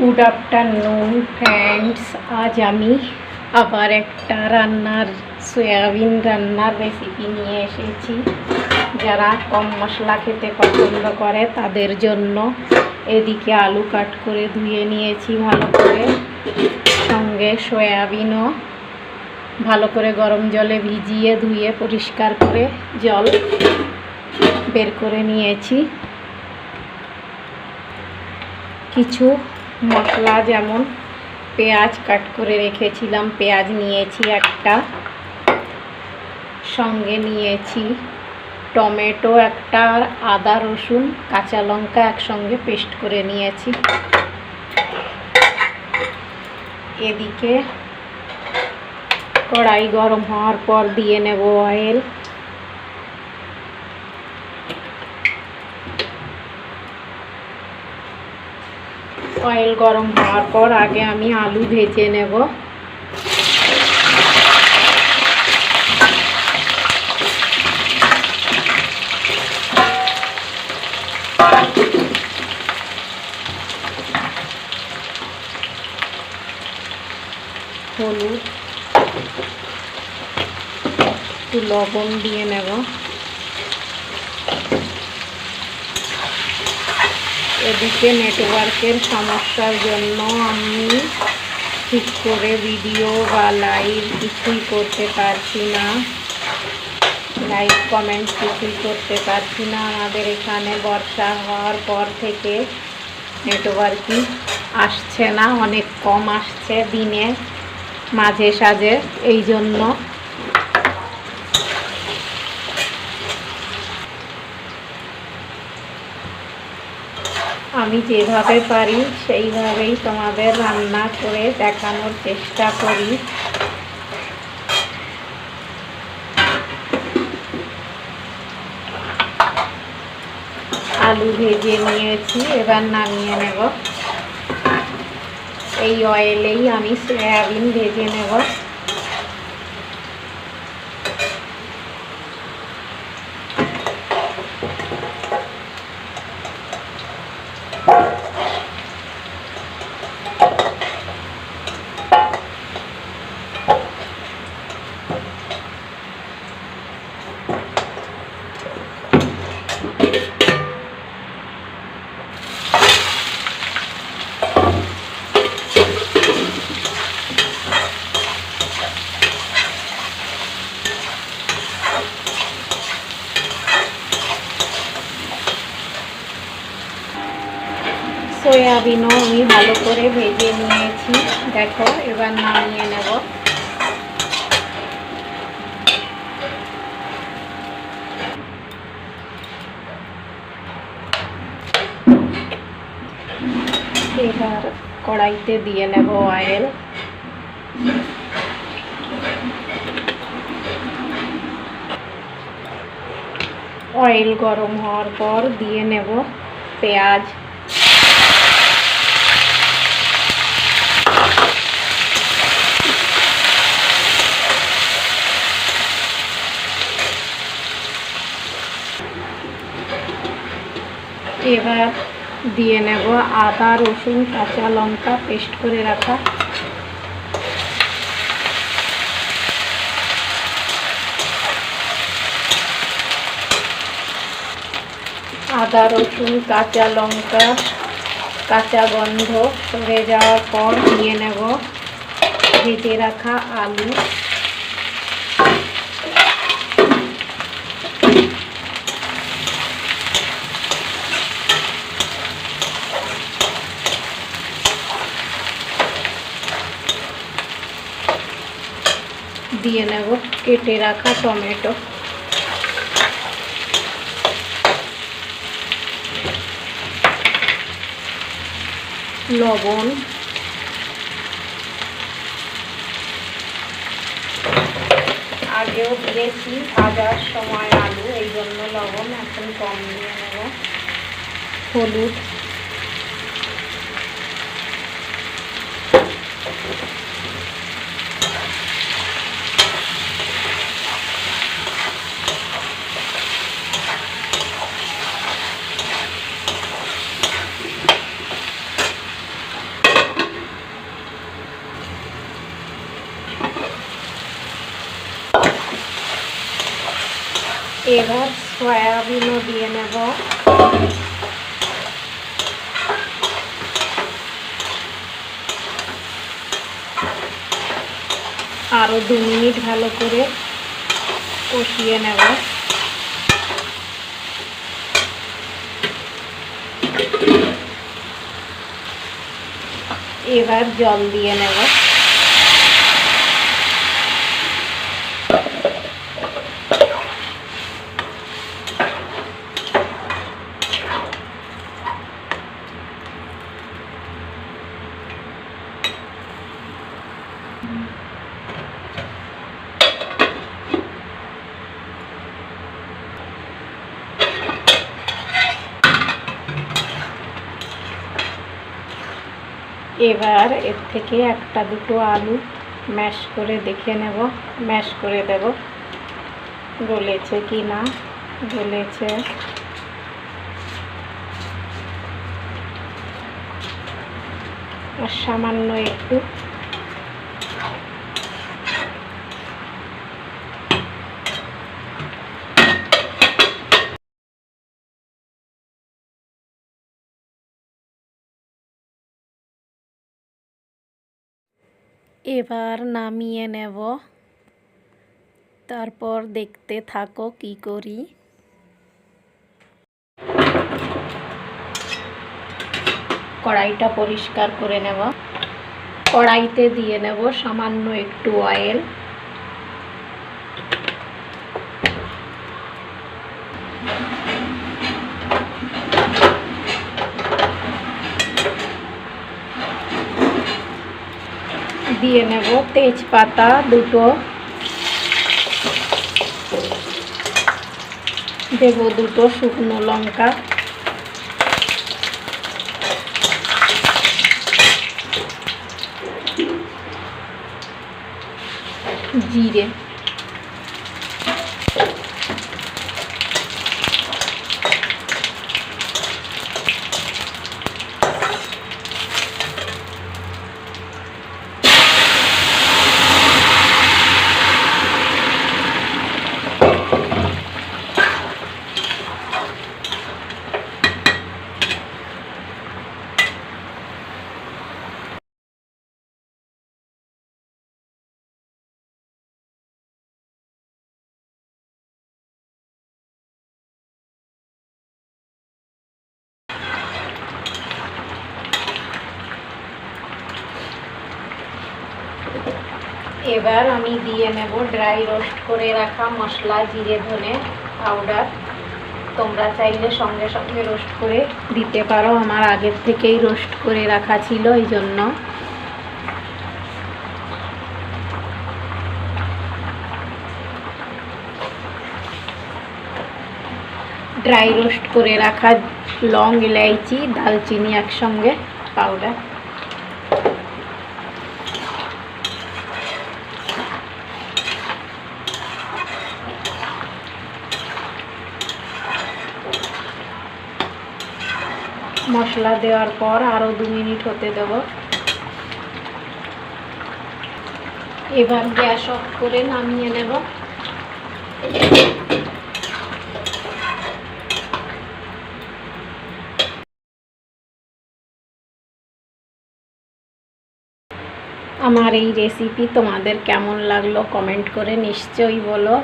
Good afternoon friends আজ আমি আবার একটা রান্নার, সয়াবিন রান্নার রেসিপি নিয়ে এসেছি। যারা কম মশলা খেতে পছন্দ করে, তাদের জন্য এদিকে আলু কাট করে ধুয়ে নিয়েছি ভালো করে। সঙ্গে সয়াবিনও ভালো করে গরম জলে ভিজিয়ে ধুয়ে পরিষ্কার করে জল বের করে নিয়েছি। কিছু মশলা যেমন পেঁয়াজ কাট করে রেখেছিলাম, পেঁয়াজ নিয়েছি একটা, সঙ্গে নিয়েছি টমেটো একটা আর আদা, রসুন, কাঁচা লঙ্কা একসঙ্গে পেস্ট করে নিয়েছি। এদিকে কড়াই গরম হওয়ার পর দিয়ে নেব অয়েল অয়েল গরম হওয়ার পর আগে আমি আলু ভেজে নেব। হলুদ একটু লবণ দিয়ে নেব। এদিকে নেটওয়ার্কের সমস্যার জন্য আমি ঠিক করে ভিডিও বা লাইভ কিছুই করতে পারছি না। লাইভ কমেন্ট কিছুই করতে পারছি না। আমাদের এখানে বর্ষা হওয়ার পর থেকে নেটওয়ার্কই আসছে না, অনেক কম আসছে দিনে, মাঝে সাঝে। এই জন্য আমি যেভাবে পারি, সেইভাবেই তোমাদের রান্না করে দেখানোর চেষ্টা করি। আলু ভেজে নিয়েছি, এবার নামিয়ে নেব। এই অয়েলেই আমি সয়াবিন ভেজে নেব। সয়াবিনও আমি ভালো করে ভেজে নিয়েছি। দেখো, এবার নামিয়ে নেব। এবার কড়াইতে দিয়ে নেব অয়েল অয়েল গরম হওয়ার পর দিয়ে নেব পেঁয়াজ। এবার দিয়ে নেব আদা, রসুন, কাঁচা লঙ্কা পেস্ট করে রাখা। আদা, রসুন, কাঁচা লঙ্কা, কাঁচা গন্ধ সরে যাওয়ার পর দিয়ে নেব, ভেজে রাখা আলু। দিয়ে নেব, কেটে রাখা টমেটো। লবণ। আগেও দিয়েছি, ভাজার সময় আলু, এই জন্য লবণ, এখন কম দিয়ে নেব। হলুদ। এবার সয়াবিনও দিয়ে নেব। আরও দু মিনিট ভালো করে কষিয়ে নেব। এবার জল দিয়ে নেব। এবার এর থেকে একটা দুটো আলু ম্যাশ করে দেখে নেব। ম্যাশ করে দেব। গলেছে কি না? গলেছে। আর সামান্য একটু এবার নামিয়ে নেব। তারপর দেখতে থাকো কি করি। কড়াইটা পরিষ্কার করে নেব। কড়াইতে দিয়ে নেব সামান্য একটু অয়েল দিয়ে নেব তেজপাতা দুটো। দেব দুটো শুকনো লঙ্কা। জিরে। এবার আমি দিয়ে নেব ড্রাই রোস্ট করে রাখা মশলা, জিরে, ধনে, পাউডার। তোমরা চাইলে সঙ্গে সঙ্গে রোস্ট করে দিতে পারো। আমার আগের থেকেই রোস্ট করে রাখা ছিল, এই জন্য। ড্রাই রোস্ট করে রাখা লং ইলাইচি দালচিনি একসঙ্গে, পাউডার। মশলা দেওয়ার পর আরও দু মিনিট হতে দেব। এবার গ্যাস অফ করে নামিয়ে নেব। আমার এই রেসিপি তোমাদের কেমন লাগল কমেন্ট করে নিশ্চয়ই বলো।